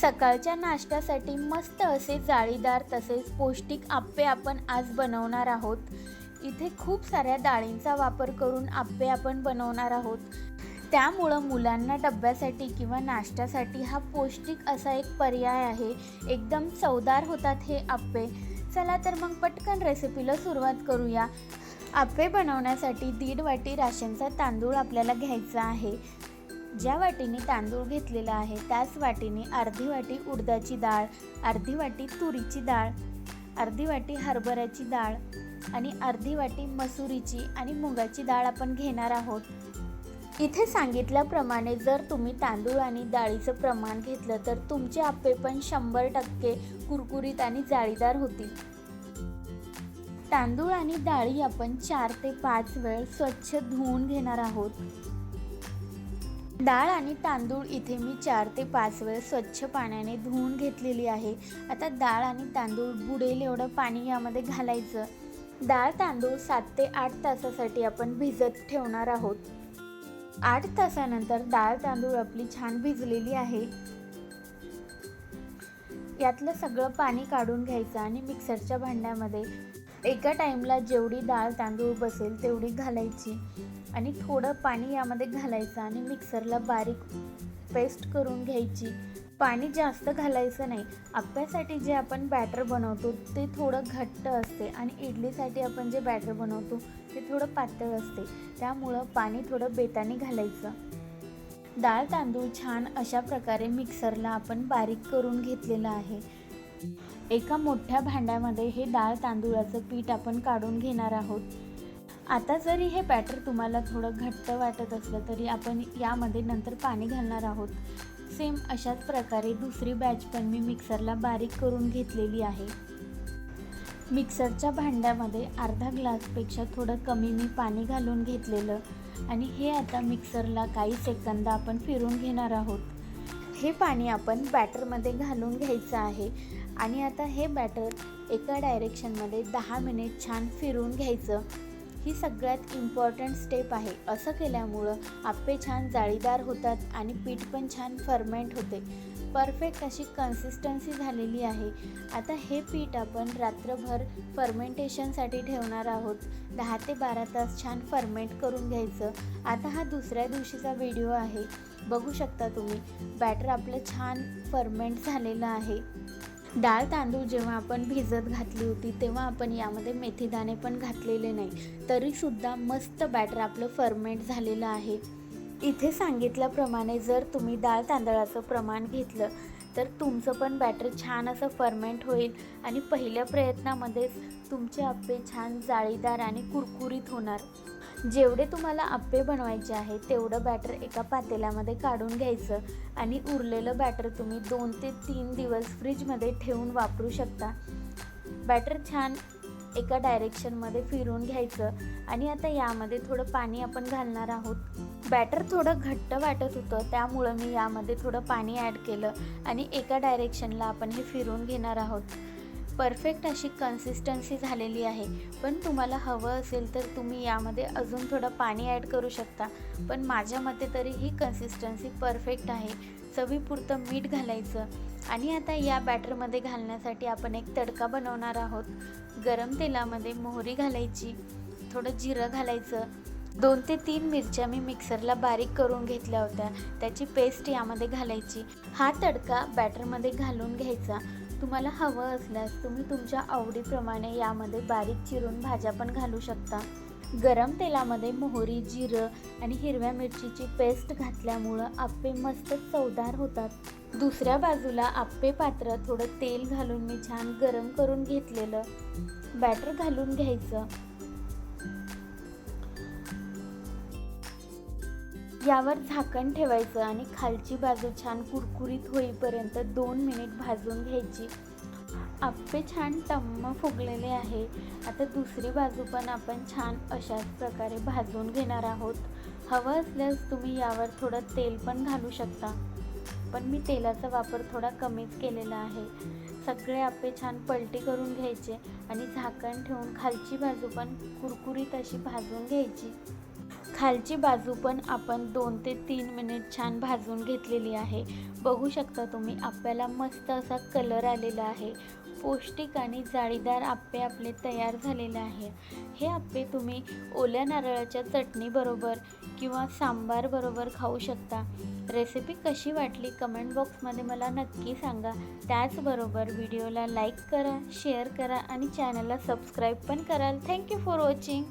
सकाळच्या नाश्त्यासाठी मस्त असे जाळीदार तसेच पौष्टिक आप्पे आपण आज बनवणार आहोत. इथे खूप साऱ्या डाळींचा वापर करून आप्पे आपण बनवणार आहोत. त्यामुळं मुलांना डब्यासाठी किंवा नाश्त्यासाठी हा पौष्टिक असा एक पर्याय आहे. एकदम चवदार होतात हे आप्पे. चला तर मग पटकन रेसिपीला सुरुवात करूया. आप्पे बनवण्यासाठी दीड वाटी राशनचा तांदूळ आपल्याला घ्यायचा आहे. ज्या वाटीने तांदूळ घेतलेला आहे त्याच वाटीने अर्धी वाटी उडदाची डाळ अर्धी वाटी तुरीची डाळ अर्धी वाटी हरभऱ्याची डाळ आणि अर्धी वाटी मसुरीची आणि मुगाची डाळ आपण घेणार आहोत. इथे सांगितल्याप्रमाणे जर तुम्ही तांदूळ आणि डाळीचं प्रमाण घेतलं तर तुमचे आप्पे पण शंभर टक्के कुरकुरीत आणि जाळीदार होतील. तांदूळ आणि डाळी आपण चार ते पाच वेळ स्वच्छ धुवून घेणार आहोत. डाळ आणि तांदूळ इथे मी चार ते पाच वेळ स्वच्छ पाण्याने धुवून घेतलेली आहे. आता डाळ आणि तांदूळ बुडेल एवढं पाणी यामध्ये घालायचं. डाळ तांदूळ सात ते आठ तासासाठी आपण भिजत ठेवणार आहोत. आठ तासानंतर डाळ तांदूळ आपली छान भिजलेली आहे. यातलं सगळं पाणी काढून घ्यायचं आणि मिक्सरच्या भांड्यामध्ये एका टाईमला जेवढी डाळ तांदूळ बसेल तेवढी घालायची. आणि थोडं पाणी यामध्ये घालायचं आणि मिक्सरला बारीक पेस्ट करून घ्यायची. पाणी जास्त घालायचं नाही. आप्यासाठी जे आपण बॅटर बनवतो ते थोडं घट्ट असते आणि इडलीसाठी आपण जे बॅटर बनवतो ते थोडं पातळ असते. त्यामुळं पाणी थोडं बेताने घालायचं. डाळ तांदूळ छान अशा प्रकारे मिक्सरला आपण बारीक करून घेतलेलं आहे. एका मोठ्या भांड्यामध्ये हे डाळ तांदूळाचं पीठ आपण काढून घेणार आहोत. आता जरी हे बॅटर तुम्हाला थोडं घट्ट वाटत असलं तरी आपण यामध्ये नंतर पाणी घालणार आहोत. सेम अशाच प्रकारे दुसरी बॅच पण मी मिक्सरला बारीक करून घेतलेली आहे. मिक्सरच्या भांड्यामध्ये अर्धा ग्लासपेक्षा थोडं कमी मी पाणी घालून घेतलेलं आणि हे आता मिक्सरला काही सेकंद आपण फिरून घेणार आहोत. हे पाणी आपण बॅटरमध्ये घालून घ्यायचं आहे आणि आता हे बॅटर एका डायरेक्शनमध्ये दहा मिनिट छान फिरून घ्यायचं. ही सगळ्यात इम्पॉर्टंट स्टेप आहे. असं केल्यामुळं आप्पे छान जाळीदार होतात आणि पीठ पण छान फर्मेंट होते. परफेक्ट अशी कन्सिस्टन्सी झालेली आहे. आता हे पीठ आपण रात्रभर फर्मेंटेशनसाठी ठेवणार आहोत. दहा ते बारा तास छान फर्मेंट करून घ्यायचं. आता हा दुसऱ्या दिवशीचा व्हिडिओ आहे. बघू शकता तुम्ही. बॅटर आपलं छान फर्मेंट झालेलं आहे. डाळ तांदूळ जेव्हा आपण भिजत घातली होती तेव्हा आपण यामध्ये मेथीदाणे पण घातलेले नाही. तरीसुद्धा मस्त बॅटर आपलं फर्मेंट झालेलं आहे. इथे सांगितल्याप्रमाणे जर तुम्ही डाळ तांदळाचं प्रमाण घेतलं तर तुमचं पण बॅटर छान असं फर्मेंट होईल आणि पहिल्या प्रयत्नामध्येच तुमचे आप्पे छान जाळीदार आणि कुरकुरीत होणार. जेवढे तुम्हाला आप्पे बनवायचे आहे तेवढं बॅटर एका पातेल्यामध्ये काढून घ्यायचं आणि उरलेलं बॅटर तुम्ही दोन ते तीन दिवस फ्रीजमध्ये ठेवून वापरू शकता. बॅटर छान एका डायरेक्शनमध्ये फिरून घ्यायचं आणि आता यामध्ये थोडं पाणी आपण घालणार आहोत. बॅटर थोडं घट्ट वाटत होतं त्यामुळं मी यामध्ये थोडं पाणी ॲड केलं आणि एका डायरेक्शनला आपण हे फिरून घेणार आहोत. परफेक्ट अशी कन्सिस्टन्सी झालेली आहे. पण तुम्हाला हवं असेल तर तुम्ही यामध्ये अजून थोडं पाणी ॲड करू शकता. पण माझ्या मते तरी ही कन्सिस्टन्सी परफेक्ट आहे. चवीपुरतं मीठ घालायचं. आणि आता या बॅटरमध्ये घालण्यासाठी आपण एक तडका बनवणार आहोत. गरम तेलामध्ये मोहरी घालायची. थोडं जिरं घालायचं. दोन ते तीन मिरच्या मी मिक्सरला बारीक करून घेतल्या होत्या. त्याची पेस्ट यामध्ये घालायची. हा तडका बॅटरमध्ये घालून घ्यायचा. तुम्हाला हवं असल्यास तुम्ही तुमच्या आवडीप्रमाणे यामध्ये बारीक चिरून भाज्या पण घालू शकता. गरम तेलामध्ये मोहरी जिरं आणि हिरव्या मिरचीची पेस्ट घातल्यामुळं आप्पे मस्त चवदार होतात. दुसऱ्या बाजूला आप्पे पात्र थोडं तेल घालून मी छान गरम करून घेतलेलं. बॅटर घालून घ्यायचं. यावर झाकण ठेवायचं आणि खालची बाजू छान कुरकुरीत होईपर्यंत दोन मिनिट भाजून घ्यायची. आप्पे छान टम्म फुगलेले आहे. आता दुसरी बाजू पण आपण छान अशाच प्रकारे भाजून घेणार आहोत. हवं असल्यास तुम्ही यावर थोडं तेल पण घालू शकता. पण मी तेलाचा वापर थोडा कमीच केलेला आहे. सगळे आप्पे छान पलटी करून घ्यायचे आणि झाकण ठेवून खालची बाजू पण कुरकुरीत अशी भाजून घ्यायची. खालची बाजू पण आपण दोन ते तीन मिनिट छान भाजून घेतलेली आहे. बघू शकता तुम्ही आप्याला मस्त असा कलर आलेला आहे. पौष्टिक आणि जाळीदार आप्पे आपले तयार झालेले आहे. हे आप्पे तुम्ही ओल्या नारळाच्या चटणीबरोबर किंवा सांबारबरोबर खाऊ शकता. रेसिपी कशी वाटली कमेंट बॉक्समध्ये मला नक्की सांगा. त्याचबरोबर व्हिडिओला लाईक करा शेअर करा आणि चॅनलला सबस्क्राईब पण कराल. Thank you for watching.